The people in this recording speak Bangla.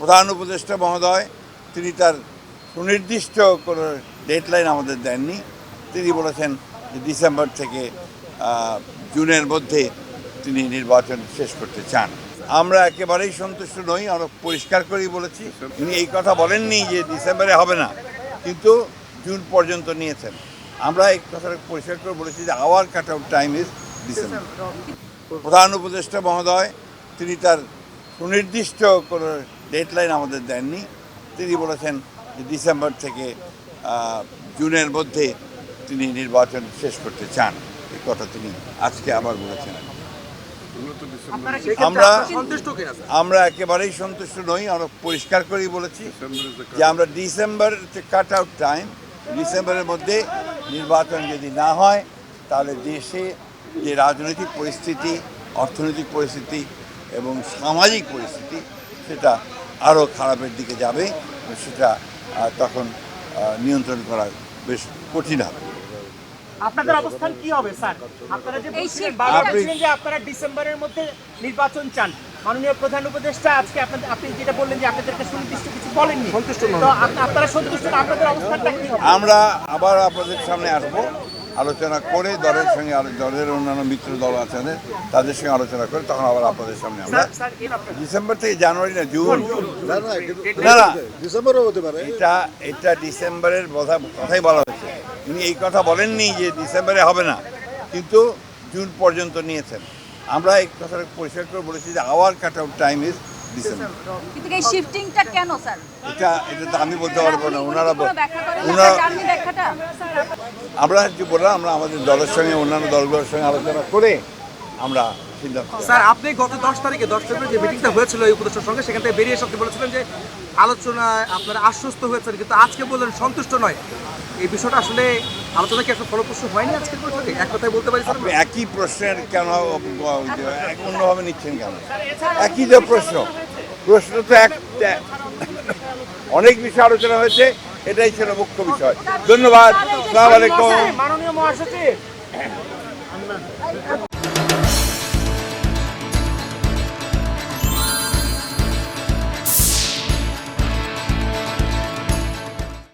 প্রধান উপদেষ্টা মহোদয় তিনি তার সুনির্দিষ্ট কোনো ডেডলাইন আমাদের দেননি। তিনি বলেছেন যে ডিসেম্বর থেকে জুনের মধ্যে তিনি নির্বাচন শেষ করতে চান। আমরা একেবারেই সন্তুষ্ট নই আমরা পরিষ্কার করেই বলেছি। তিনি এই কথা বলেননি যে ডিসেম্বরে হবে না কিন্তু জুন পর্যন্ত নিয়েছেন। আমরা এই কথাটা পরিষ্কার করে বলেছি যে our cut off time is December প্রধান উপদেষ্টা মহোদয় তিনি তার সুনির্দিষ্ট কোনো ডেডলাইন আমাদের দেননি। তিনি বলেছেন যে ডিসেম্বর থেকে জুনের মধ্যে তিনি নির্বাচন শেষ করতে চান। এই কথা তিনি আজকে আবার বলেছেন। আমরা সন্তুষ্ট কিনা স্যার? আমরা একেবারেই সন্তুষ্ট নই আমরা পরিষ্কার করেই বলেছি যে আমরা ডিসেম্বর কাট আউট টাইম ডিসেম্বরের মধ্যে নির্বাচন যদি না হয় তাহলে দেশে যে রাজনৈতিক পরিস্থিতি অর্থনৈতিক পরিস্থিতি এবং সামাজিক পরিস্থিতি সেটা আরও খারাপের দিকে যাবে সেটা তখন নিয়ন্ত্রণ করা বেশ কঠিন হবে। আপনাদের অবস্থান কি হবে স্যার? আপনারা যে বলছিলেন যে ডিসেম্বরের মধ্যে নির্বাচন চান মাননীয় প্রধান উপদেষ্টা আজকে আপনাদের আপনি যেটা বললেন যে আপনাদেরকে সুনির্দিষ্ট কিছু বলেননি সন্তুষ্ট তো আপনারা সন্তুষ্ট আপনাদের অবস্থানটা কি আমরা আবার আপনাদের সামনে আসব। আলোচনা করে দলের সঙ্গে দলের অন্যান্য মিত্র দল আছেন তাদের সঙ্গে আলোচনা করে তখন আবার আপনাদের সামনে আমরা ডিসেম্বর থেকে জানুয়ারি না জুন। না না কিন্তু না না। ডিসেম্বরও হতে পারে। এটা এটা ডিসেম্বরের কথা কথাই বলা হয়েছে। উনি এই কথা বলেননি যে ডিসেম্বরে হবে না কিন্তু জুন পর্যন্ত নিয়েছেন। আমরা এই কথাটা পরিষ্কার করে বলেছি যে our cut off time is December কিন্তু এই শিফটিংটা কেন স্যার? এটা এটা তো আমি বলতে পারব না ওনারা ওনারা আমরা যে বললাম আমরা আমাদের দলের সঙ্গে অন্যান্য দলগুলোর সঙ্গে আলোচনা করে আমরা সিদ্ধান্ত স্যার আপনি গত দশ তারিখে দশ ফেব্রুয়ারি যে মিটিংটা হয়েছিল এই উপদেষ্টার সঙ্গে সেখান থেকে বেরিয়ে এসে বলেছিলেন যে আলোচনায় আপনারা আশ্বস্ত হয়েছেন কিন্তু আজকে বললেন সন্তুষ্ট নয়। এই বিষয়টা আসলে আলোচনা কি আসলে ফলপ্রসূ হয়নি আজকের বৈঠকে? এক কথায় বলতে পারি স্যার? আপনি একই প্রশ্নের কেন এক- অন্যভাবে নিচ্ছেন কেন? একই যে প্রশ্ন। প্রশ্ন তো এক- অনেক বিষয় আলোচনা হয়েছে। এটাই ছিল মুখ্য বিষয়। ধন্যবাদ। সালাম আলাইকুম। মাননীয় মহাসচিব।